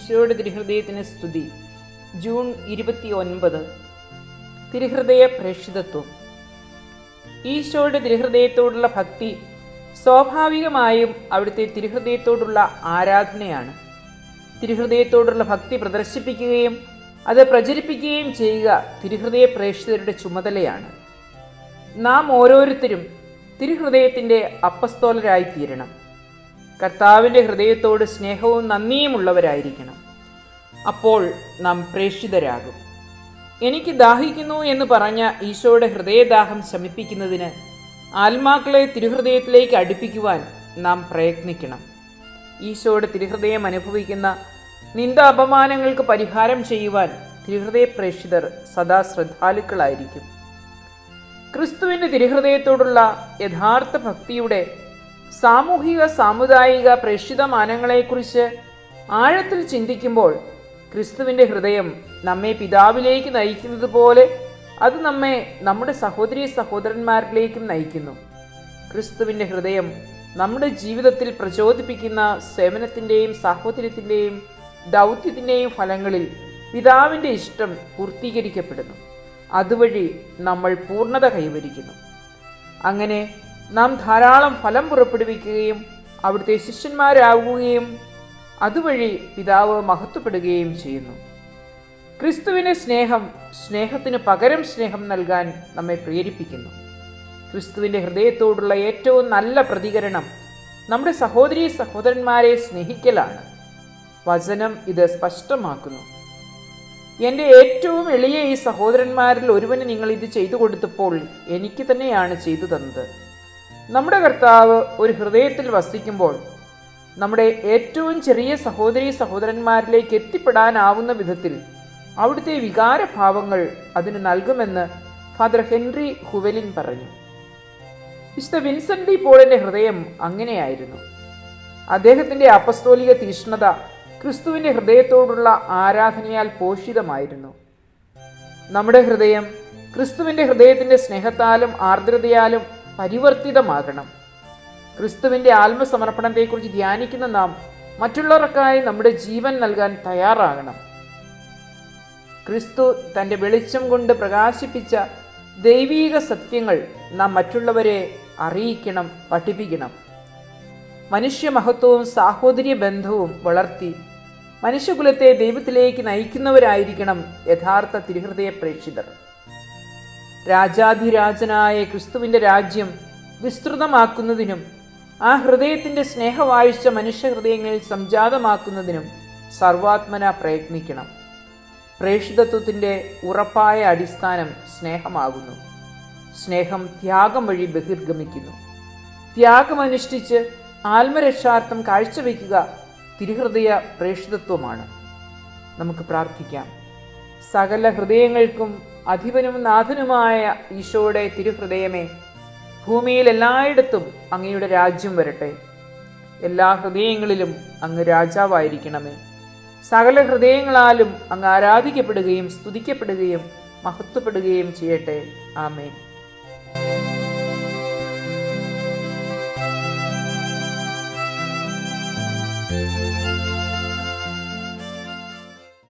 ഈശോയുടെ തിരുഹൃദയത്തിന് സ്തുതി. ജൂൺ ഇരുപത്തി ഒൻപത് തിരുഹൃദയ പ്രേക്ഷിതത്വം. ഈശോയുടെ തിരുഹൃദയത്തോടുള്ള ഭക്തി സ്വാഭാവികമായും അവിടുത്തെ തിരുഹൃദയത്തോടുള്ള ആരാധനയാണ്. തിരുഹൃദയത്തോടുള്ള ഭക്തി പ്രദർശിപ്പിക്കുകയും അത് പ്രചരിപ്പിക്കുകയും ചെയ്യുക തിരുഹൃദയ പ്രേക്ഷിതരുടെ ചുമതലയാണ്. നാം ഓരോരുത്തരും തിരുഹൃദയത്തിന്റെ അപ്പസ്തോലരായി തീരണം കർത്താവിന്റെ ഹൃദയത്തോട് സ്നേഹവും നന്ദിയുമുള്ളവരായിരിക്കണം. അപ്പോൾ നാം പ്രേക്ഷിതരാകും. എനിക്ക് ദാഹിക്കുന്നു എന്ന് പറഞ്ഞ ഈശോയുടെ ഹൃദയദാഹം ശമിപ്പിക്കുന്നതിന് ആത്മാക്കളെ തിരുഹൃദയത്തിലേക്ക് അടുപ്പിക്കുവാൻ നാം പ്രയത്നിക്കണം. ഈശോയുടെ തിരുഹൃദയം അനുഭവിക്കുന്ന നിന്ദ അപമാനങ്ങൾക്ക് പരിഹാരം ചെയ്യുവാൻ തിരുഹൃദയ പ്രേക്ഷിതർ സദാ ശ്രദ്ധാലുക്കളായിരിക്കും. ക്രിസ്തുവിന്റെ തിരുഹൃദയത്തോടുള്ള യഥാർത്ഥ ഭക്തിയുടെ സാമൂഹിക സാമുദായിക പ്രേക്ഷിത മാനങ്ങളെക്കുറിച്ച് ആഴത്തിൽ ചിന്തിക്കുമ്പോൾ ക്രിസ്തുവിന്റെ ഹൃദയം നമ്മെ പിതാവിലേക്ക് നയിക്കുന്നത് പോലെ അത് നമ്മെ നമ്മുടെ സഹോദരി സഹോദരന്മാരിലേക്കും നയിക്കുന്നു. ക്രിസ്തുവിന്റെ ഹൃദയം നമ്മുടെ ജീവിതത്തിൽ പ്രചോദിപ്പിക്കുന്ന സേവനത്തിന്റെയും സാഹോദര്യത്തിന്റെയും ദൗത്യത്തിന്റെയും ഫലങ്ങളിൽ പിതാവിന്റെ ഇഷ്ടം പൂർത്തീകരിക്കപ്പെടുന്നു. അതുവഴി നമ്മൾ പൂർണത കൈവരിക്കുന്നു. അങ്ങനെ നാം ധാരാളം ഫലം പുറപ്പെടുവിക്കുകയും അവിടുത്തെ ശിഷ്യന്മാരാകുകയും അതുവഴി പിതാവ് മഹത്വപ്പെടുകയും ചെയ്യുന്നു. ക്രിസ്തുവിനെ സ്നേഹം സ്നേഹത്തിന് പകരം സ്നേഹം നൽകാൻ നമ്മെ പ്രേരിപ്പിക്കുന്നു. ക്രിസ്തുവിന്റെ ഹൃദയത്തോടുള്ള ഏറ്റവും നല്ല പ്രതികരണം നമ്മുടെ സഹോദരി സഹോദരന്മാരെ സ്നേഹിക്കലാണ്. വചനം ഇത് സ്പഷ്ടമാക്കുന്നു. എന്റെ ഏറ്റവും എളിയ ഈ സഹോദരന്മാരിൽ ഒരുവന് നിങ്ങൾ ഇത് ചെയ്തു കൊടുത്തപ്പോൾ എനിക്ക് തന്നെയാണ് ചെയ്തു തന്നത്. നമ്മുടെ കർത്താവ് ഒരു ഹൃദയത്തിൽ വസിക്കുമ്പോൾ നമ്മുടെ ഏറ്റവും ചെറിയ സഹോദരി സഹോദരന്മാരിലേക്ക് എത്തിപ്പെടാനാവുന്ന വിധത്തിൽ അവിടുത്തെ വികാരഭാവങ്ങൾ അതിന് നൽകുമെന്ന് ഫാദർ ഹെൻറി ഹുവലിൻ പറഞ്ഞു. വിശുദ്ധ വിൻസെന്റ് ഡി ഹൃദയം അങ്ങനെയായിരുന്നു. അദ്ദേഹത്തിന്റെ അപസ്തോലിക തീഷ്ണത ക്രിസ്തുവിന്റെ ഹൃദയത്തോടുള്ള ആരാധനയാൽ പോഷിതമായിരുന്നു. നമ്മുടെ ഹൃദയം ക്രിസ്തുവിന്റെ ഹൃദയത്തിന്റെ സ്നേഹത്താലും ആർദ്രതയാലും പരിവർത്തിതമാകണം. ക്രിസ്തുവിന്റെ ആത്മസമർപ്പണത്തെക്കുറിച്ച് ധ്യാനിക്കുന്ന നാം മറ്റുള്ളവർക്കായി നമ്മുടെ ജീവൻ നൽകാൻ തയ്യാറാകണം. ക്രിസ്തു തന്റെ വെളിച്ചം കൊണ്ട് പ്രകാശിപ്പിച്ച ദൈവീക സത്യങ്ങൾ നാം മറ്റുള്ളവരെ അറിയിക്കണം പഠിപ്പിക്കണം. മനുഷ്യമഹത്വവും സാഹോദര്യ ബന്ധവും വളർത്തി മനുഷ്യകുലത്തെ ദൈവത്തിലേക്ക് നയിക്കുന്നവരായിരിക്കണം യഥാർത്ഥ തിരുഹൃദയ പ്രേക്ഷിതർ രാജാധിരാജനായ ക്രിസ്തുവിന്റെ രാജ്യം വിസ്തൃതമാക്കുന്നതിനും ആ ഹൃദയത്തിന്റെ സ്നേഹവാഴ്ച മനുഷ്യഹൃദയങ്ങളിൽ സംജാതമാക്കുന്നതിനും സർവാത്മന പ്രയത്നിക്കണം. പ്രേഷിതത്വത്തിന്റെ ഉറപ്പായ അടിസ്ഥാനം സ്നേഹമാകുന്നു. സ്നേഹം ത്യാഗം വഴി ബഹിർഗമിക്കുന്നു. ത്യാഗമനുഷ്ഠിച്ച് ആത്മരക്ഷാർത്ഥം കാഴ്ചവെക്കുക തിരുഹൃദയ പ്രേഷിതത്വമാണ് നമുക്ക് പ്രാർത്ഥിക്കാം. സകല ഹൃദയങ്ങൾക്കും അധിപനും നാഥനുമായ ഈശോയുടെ തിരുഹൃദയമേ ഭൂമിയിൽ എല്ലായിടത്തും അങ്ങയുടെ രാജ്യം വരട്ടെ. എല്ലാ ഹൃദയങ്ങളിലും അങ്ങ് രാജാവായിരിക്കണമേ. സകല ഹൃദയങ്ങളാലും അങ്ങ് ആരാധിക്കപ്പെടുകയും സ്തുതിക്കപ്പെടുകയും മഹത്വപ്പെടുകയും ചെയ്യട്ടെ. ആമേൻ.